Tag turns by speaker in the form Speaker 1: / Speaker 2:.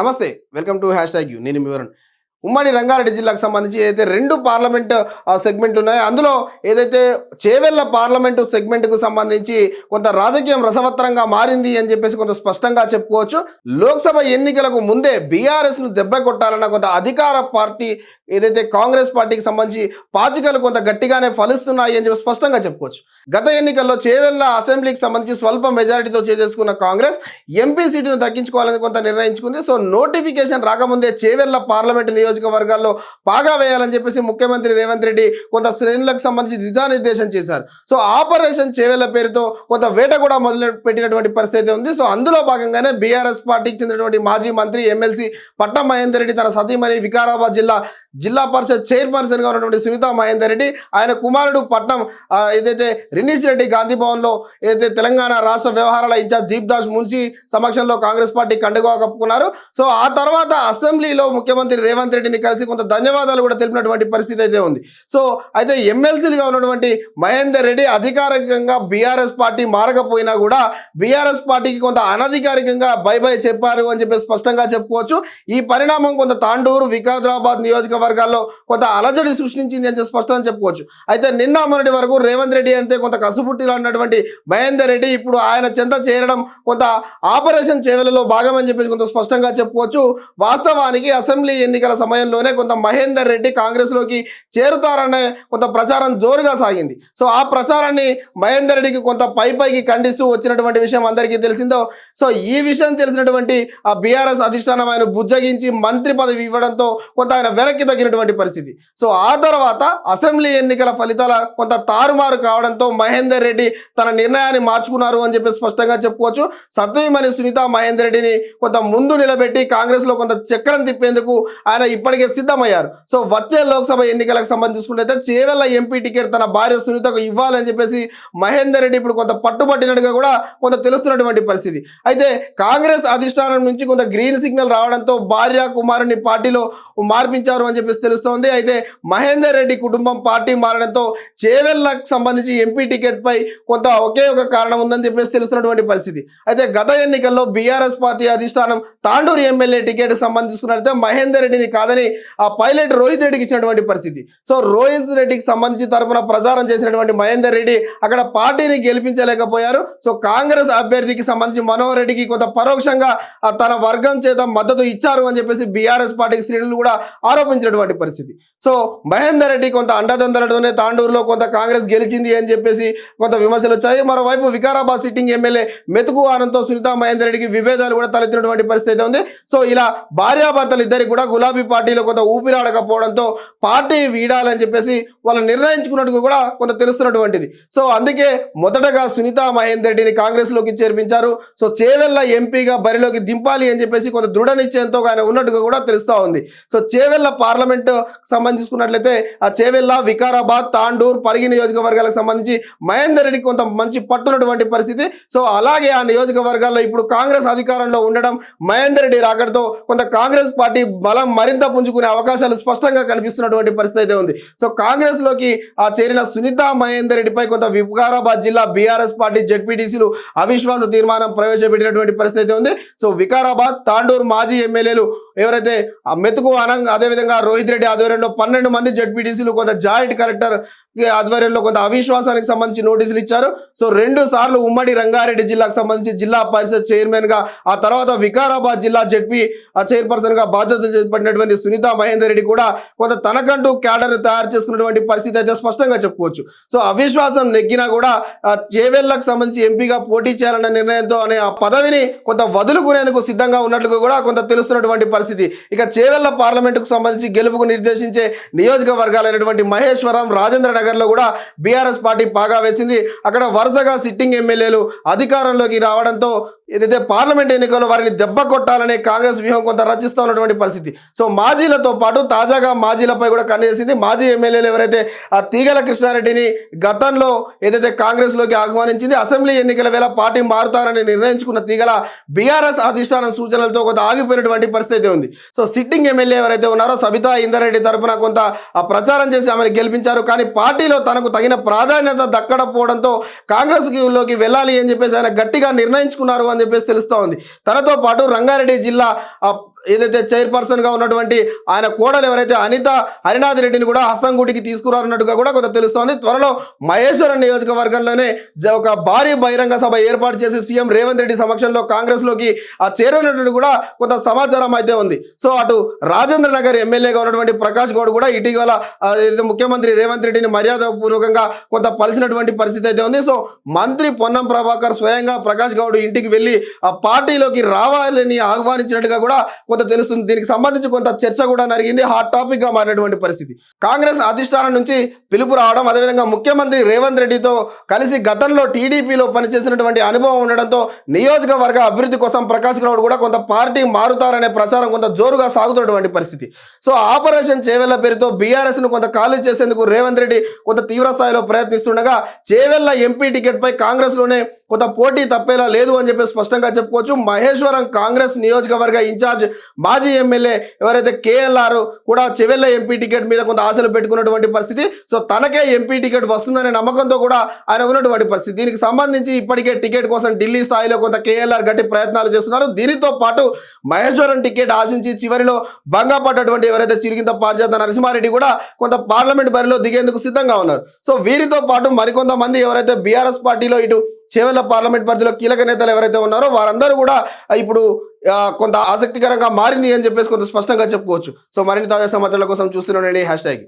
Speaker 1: నమస్తే welcome to hash tag you. నేను మీ వరుణ్. ఉమ్మడి రంగారెడ్డి జిల్లాకు సంబంధించి ఏదైతే రెండు పార్లమెంట్ సెగ్మెంట్లు సెగ్మెంట్ ఉన్నాయో అందులో ఏదైతే చేవెళ్ళ పార్లమెంటు సెగ్మెంట్కు సంబంధించి కొంత రాజకీయం రసవత్తరంగా మారింది అని చెప్పేసి కొంత స్పష్టంగా చెప్పుకోవచ్చు. లోక్సభ ఎన్నికలకు ముందే బీఆర్ఎస్ను దెబ్బ కొట్టాలన్న కొంత అధికార పార్టీ ఏదైతే కాంగ్రెస్ పార్టీకి సంబంధించి పాచికలు కొంత గట్టిగానే ఫలిస్తున్నాయి అని చెప్పి స్పష్టంగా చెప్పుకోవచ్చు. గత ఎన్నికల్లో చేవెళ్ళ అసెంబ్లీకి సంబంధించి స్వల్ప మెజారిటీతో చేసేసుకున్న కాంగ్రెస్ ఎంపీ సీటును దక్కించుకోవాలని కొంత నిర్ణయించుకుంది. సో నోటిఫికేషన్ రాకముందే చేవెళ్ళ పార్లమెంటు నియోజకవర్గాల్లో పాగా వేయాలని చెప్పేసి ముఖ్యమంత్రి రేవంత్ రెడ్డి కొంత శ్రేణులకు సంబంధించి దిశానిర్దేశం చేశారు. సో ఆపరేషన్ చేవెళ్ళ పేరుతో కొంత వేట కూడా మొదలు పెట్టినటువంటి పరిస్థితి ఉంది. సో అందులో భాగంగానే బీఆర్ఎస్ పార్టీకి చెందినటువంటి మాజీ మంత్రి ఎమ్మెల్సీ పట్టం మహేందర్ రెడ్డి తన సతీమణి వికారాబాద్ జిల్లా జిల్లా పరిషత్ చైర్పర్సన్గా ఉన్నటువంటి సునీత మహేందర్ రెడ్డి ఆయన కుమారుడు పట్నం ఏదైతే రినీష్ రెడ్డి గాంధీ భవన్లో ఏదైతే తెలంగాణ రాష్ట్ర వ్యవహారాల ఇన్ఛార్జ్ దీప్ దాస్ మున్షి సమక్షంలో కాంగ్రెస్ పార్టీ కండుగా కప్పుకున్నారు. సో ఆ తర్వాత అసెంబ్లీలో ముఖ్యమంత్రి రేవంత్ రెడ్డిని కలిసి కొంత ధన్యవాదాలు కూడా తెలిపినటువంటి పరిస్థితి అయితే ఉంది. సో అయితే ఎమ్మెల్సీలుగా ఉన్నటువంటి మహేందర్ రెడ్డి అధికారికంగా బీఆర్ఎస్ పార్టీ మారకపోయినా కూడా బీఆర్ఎస్ పార్టీకి కొంత అనధికారికంగా బై బై చెప్పారు అని చెప్పి స్పష్టంగా చెప్పుకోవచ్చు. ఈ పరిణామం కొంత తాండూరు వికారాబాద్ వర్గాల్లో కొంత అలజడి సృష్టించింది అని చెప్పి స్పష్టంగా చెప్పుకోవచ్చు. అయితే నిన్న మొన్నటి వరకు రేవంత్ రెడ్డి అంటే కొంత కసుపుట్టిలో ఉన్నటువంటి మహేందర్ రెడ్డి ఇప్పుడు ఆయన చెంత చేరడం కొంత ఆపరేషన్ చేవలలో భాగం అని చెప్పేసి కొంత స్పష్టంగా చెప్పుకోవచ్చు. వాస్తవానికి అసెంబ్లీ ఎన్నికల సమయంలోనే కొంత మహేందర్ రెడ్డి కాంగ్రెస్లోకి చేరుతారనే కొంత ప్రచారం జోరుగా సాగింది. సో ఆ ప్రచారాన్ని మహేందర్ రెడ్డికి కొంత పై పైకి ఖండిస్తూ వచ్చినటువంటి విషయం అందరికీ తెలిసిందో సో ఈ విషయం తెలిసినటువంటి ఆ బీఆర్ఎస్ అధిష్టానం ఆయన బుజ్జగించి మంత్రి పదవి ఇవ్వడంతో కొంత ఆయన వెనక్కి తగ్గినటువంటి పరిస్థితి. సో ఆ తర్వాత అసెంబ్లీ ఎన్నికల ఫలితాల కొంత తారుమారు కావడంతో మహేందర్ రెడ్డి తన నిర్ణయాన్ని మార్చుకున్నారు అని చెప్పి స్పష్టంగా చెప్పుకోవచ్చు. సత్వీమణి సునీత మహేందర్ రెడ్డిని కొంత ముందు నిలబెట్టి కాంగ్రెస్లో కొంత చక్రం తిప్పేందుకు ఆయన ఇప్పటికే సిద్ధమయ్యారు. సో వచ్చే లోక్సభ ఎన్నికలకు సంబంధించి చూసుకుంటే చేవెళ్ళ ఎంపీ టికెట్ తన భార్య సునీతకు ఇవ్వాలని చెప్పేసి మహేందర్ రెడ్డి ఇప్పుడు కొంత పట్టుబట్టినట్టుగా కూడా కొంత తెలుస్తున్నటువంటి పరిస్థితి. అయితే కాంగ్రెస్ అధిష్టానం నుంచి కొంత గ్రీన్ సిగ్నల్ రావడంతో భార్య కుమారుని పార్టీలో మార్పించారు అని చెప్పి చెప్పేసి తెలుస్తోంది. అయితే మహేందర్ రెడ్డి కుటుంబం పార్టీ మారడంతో చేవెళ్ళకు సంబంధించి ఎంపీ టికెట్ పై కొంత ఒకే ఒక కారణం ఉందని చెప్పేసి తెలుస్తున్నటువంటి పరిస్థితి. అయితే గత ఎన్నికల్లో బీఆర్ఎస్ పార్టీ అధిష్టానం తాండూరు ఎమ్మెల్యే టికెట్ సంబంధించుకున్నట్లయితే మహేందర్ రెడ్డిని కాదని ఆ పైలట్ రోహిత్ రెడ్డికి ఇచ్చినటువంటి పరిస్థితి. సో రోహిత్ రెడ్డికి సంబంధించి తరపున ప్రచారం చేసినటువంటి మహేందర్ రెడ్డి అక్కడ పార్టీని గెలిపించలేకపోయారు. సో కాంగ్రెస్ అభ్యర్థికి సంబంధించి మనోహర్ రెడ్డికి కొంత పరోక్షంగా ఆ తన వర్గం చేత మద్దతు ఇచ్చారు అని చెప్పేసి బీఆర్ఎస్ పార్టీకి శ్రేణులు కూడా ఆరోపించినటువంటి పరిస్థితి. సో మహేందర్ రెడ్డి కొంత అండదండలతోనే తాండూరులో కొంత కాంగ్రెస్ గెలిచింది అని చెప్పేసి కొంత విమర్శలు వచ్చాయి. మరోవైపు వికారాబాద్ సిట్టింగ్ ఎమ్మెల్యే మెతుకు ఆనంద్తో సునీత మహేందర్ రెడ్డికి విభేదాలు కూడా తలెత్తినటువంటి పరిస్థితి ఉంది. సో ఇలా భార్యాభర్తలు ఇద్దరికి కూడా గులాబీ పార్టీలో కొంత ఊపిరాడకపోవడంతో పార్టీ వీడాలని చెప్పేసి వాళ్ళు నిర్ణయించుకున్నట్టు కూడా కొంత తెలుస్తున్నటువంటిది. సో అందుకే మొదటగా సునీత మహేందర్ రెడ్డిని కాంగ్రెస్లోకి చేర్పించారు. సో చేవెళ్ళ ఎంపీగా బరిలోకి దింపాలి అని చెప్పేసి కొంత దృఢ నిశ్చయంతో ఆయన ఉన్నట్టుగా కూడా తెలుస్తూ ఉంది. సో చేవెళ్ళ పార్లమెంట్ సంబంధించుకున్నట్లయితే ఆ చేవెల్ల వికారాబాద్ తాండూర్ పరిగి నియోజకవర్గాలకు సంబంధించి మహేందర్ రెడ్డికి కొంత మంచి పట్టునటువంటి పరిస్థితి. సో అలాగే ఆ నియోజకవర్గాల్లో ఇప్పుడు కాంగ్రెస్ అధికారంలో ఉండడం మహేందర్ రెడ్డి రాకడంతో కొంత కాంగ్రెస్ పార్టీ బలం మరింత పుంజుకునే అవకాశాలు స్పష్టంగా కనిపిస్తున్నటువంటి పరిస్థితి అయితే ఉంది. సో కాంగ్రెస్లోకి ఆ చేరిన సునీత మహేందర్ రెడ్డిపై కొంత వికారాబాద్ జిల్లా బీఆర్ఎస్ పార్టీ జడ్పీటీసీలు అవిశ్వాస తీర్మానం ప్రవేశపెట్టినటువంటి పరిస్థితి అయితే ఉంది. సో వికారాబాద్ తాండూరు మాజీ ఎమ్మెల్యేలు ఎవరైతే ఆ మెతుకు అనంగ్ అదేవిధంగా రోహిత్ రెడ్డి ఆధ్వర్యంలో పన్నెండు మంది జడ్పీటీసీలు కొంత జాయింట్ కలెక్టర్ ఆధ్వర్యంలో కొంత అవిశ్వాసానికి సంబంధించి నోటీసులు ఇచ్చారు. సో రెండు సార్లు ఉమ్మడి రంగారెడ్డి జిల్లాకు సంబంధించి జిల్లా పరిషత్ చైర్మన్గా ఆ తర్వాత వికారాబాద్ జిల్లా జడ్పీ చైర్పర్సన్గా బాధ్యత చేపట్టినటువంటి సునీత మహేందర్ రెడ్డి కూడా కొంత తనకంటూ క్యాడర్ తయారు చేసుకున్నటువంటి పరిస్థితి అయితే స్పష్టంగా చెప్పుకోవచ్చు. సో అవిశ్వాసం నెగ్గినా కూడా ఆ చేవెళ్ళకు సంబంధించి ఎంపీగా పోటీ చేయాలన్న నిర్ణయంతో అనే ఆ పదవిని కొంత వదులుకునేందుకు సిద్ధంగా ఉన్నట్లుగా కూడా కొంత తెలుస్తున్నటువంటి పరిస్థితి ఇక చేవెళ్ళ పార్లమెంటుకు సంబంధించి గెలుపుకు నిర్దేశించే నియోజకవర్గాలైనటువంటి మహేశ్వరం రాజేంద్ర నగర్లో కూడా బీఆర్ఎస్ పార్టీ పాగా వేసింది. అక్కడ వరుసగా సిట్టింగ్ ఎమ్మెల్యేలు అధికారంలోకి రావడంతో ఏదైతే పార్లమెంట్ ఎన్నికల్లో వారిని దెబ్బ కొట్టాలనే కాంగ్రెస్ వ్యూహం కొంత రచిస్తూ ఉన్నటువంటి పరిస్థితి. సో మాజీలతో పాటు తాజాగా మాజీలపై కూడా కన్నేసింది మాజీ ఎమ్మెల్యేలు ఎవరైతే ఆ తీగల కృష్ణారెడ్డిని గతంలో ఏదైతే కాంగ్రెస్లోకి ఆహ్వానించింది అసెంబ్లీ ఎన్నికల వేళ పార్టీ మారుతారని నిర్ణయించుకున్న తీగల బీఆర్ఎస్ అధిష్టానం సూచనలతో కొంత ఆగిపోయినటువంటి పరిస్థితి ఉంది. సో సిట్టింగ్ ఎమ్మెల్యే ఎవరైతే ఉన్నారో సబితా ఇందరెడ్డి తరఫున కొంత ఆ ప్రచారం చేసి ఆమెను గెలిపించారు. కానీ పార్టీలో తనకు తగిన ప్రాధాన్యత దక్కడపోవడంతో కాంగ్రెస్లోకి వెళ్ళాలి అని చెప్పేసి ఆయన గట్టిగా నిర్ణయించుకున్నారు అని చెప్పేసి తెలుస్తోంది తనతో పాటు రంగారెడ్డి జిల్లా ఆ, ఏదైతే చైర్పర్సన్గా ఉన్నటువంటి ఆయన కోడలు ఎవరైతే అనిత హరినాథ్ రెడ్డిని కూడా హస్తంగూటికి తీసుకురానున్నట్టుగా కూడా కొంత తెలుస్తోంది. త్వరలో మహేశ్వరం నియోజకవర్గంలోనే జ- ఒక భారీ బహిరంగ సభ ఏర్పాటు చేసి సీఎం రేవంత్ రెడ్డి సమక్షంలో కాంగ్రెస్లోకి ఆ చేరనున్నట్టు కూడా కొంత సమాచారం అయితే ఉంది. సో అటు రాజేంద్ర నగర్ ఎమ్మెల్యేగా ఉన్నటువంటి ప్రకాష్ గౌడ్ కూడా ఇటీవల ముఖ్యమంత్రి రేవంత్ రెడ్డిని మర్యాద పూర్వకంగా కొంత పలిసినటువంటి పరిస్థితి అయితే ఉంది. సో మంత్రి పొన్నం ప్రభాకర్ స్వయంగా ప్రకాష్ గౌడ్ ఇంటికి వెళ్ళి ఆ పార్టీలోకి రావాలని ఆహ్వానించినట్టుగా కూడా కొంత తెలుస్తుంది. దీనికి సంబంధించి కొంత చర్చ కూడా జరిగింది హాట్ టాపిక్గా మారినటువంటి పరిస్థితి. కాంగ్రెస్ అధిష్టానం నుంచి పిలుపు రావడం అదేవిధంగా ముఖ్యమంత్రి రేవంత్ రెడ్డితో కలిసి గతంలో టీడీపీలో పనిచేసినటువంటి అనుభవం ఉండడంతో నియోజకవర్గ అభివృద్ధి కోసం ప్రకాష్ గౌడ్ కూడా కొంత పార్టీ మారుతారనే ప్రచారం కొంత జోరుగా సాగుతున్నటువంటి పరిస్థితి. సో ఆపరేషన్ చేవెళ్ళ పేరుతో బీఆర్ఎస్ను కొంత ఖాళీ చేసేందుకు రేవంత్ రెడ్డి కొంత తీవ్ర స్థాయిలో ప్రయత్నిస్తుండగా చేవెళ్ళ ఎంపీ టికెట్ పై కాంగ్రెస్లోనే కొంత పోటీ తప్పేలా లేదు అని చెప్పి స్పష్టంగా చెప్పుకోవచ్చు. మహేశ్వరం కాంగ్రెస్ నియోజకవర్గ ఇన్ఛార్జ్ మాజీ ఎమ్మెల్యే ఎవరైతే కేఎల్ఆర్ కూడా చెవెల్ల ఎంపీ టికెట్ మీద కొంత ఆశలు పెట్టుకున్నటువంటి పరిస్థితి. సో తనకే ఎంపీ టికెట్ వస్తుందనే నమ్మకంతో కూడా ఆయన ఉన్నటువంటి పరిస్థితి. దీనికి సంబంధించి ఇప్పటికే టికెట్ కోసం ఢిల్లీ స్థాయిలో కొంత కేఎల్ఆర్ గట్టి ప్రయత్నాలు చేస్తున్నారు. దీనితో పాటు మహేశ్వరం టికెట్ ఆశించి చివరిలో భంగపడ్డటువంటి ఎవరైతే చిరిగింత పారిజాత నరసింహారెడ్డి కూడా కొంత పార్లమెంట్ బరిలో దిగేందుకు సిద్ధంగా ఉన్నారు. సో వీరితో పాటు మరికొంతమంది ఎవరైతే బీఆర్ఎస్ పార్టీలో ఇటు చేవెళ్ళ పార్లమెంట్ పరిధిలో కీలక నేతలు ఎవరైతే ఉన్నారో వారందరూ కూడా ఇప్పుడు కొంత ఆసక్తికరంగా మారింది అని చెప్పేసి కొంత స్పష్టంగా చెప్పుకోవచ్చు. సో మరిన్ని తాజా సమాచారాల కోసం చూస్తున్నానండి హ్యాష్ ట్యాగ్.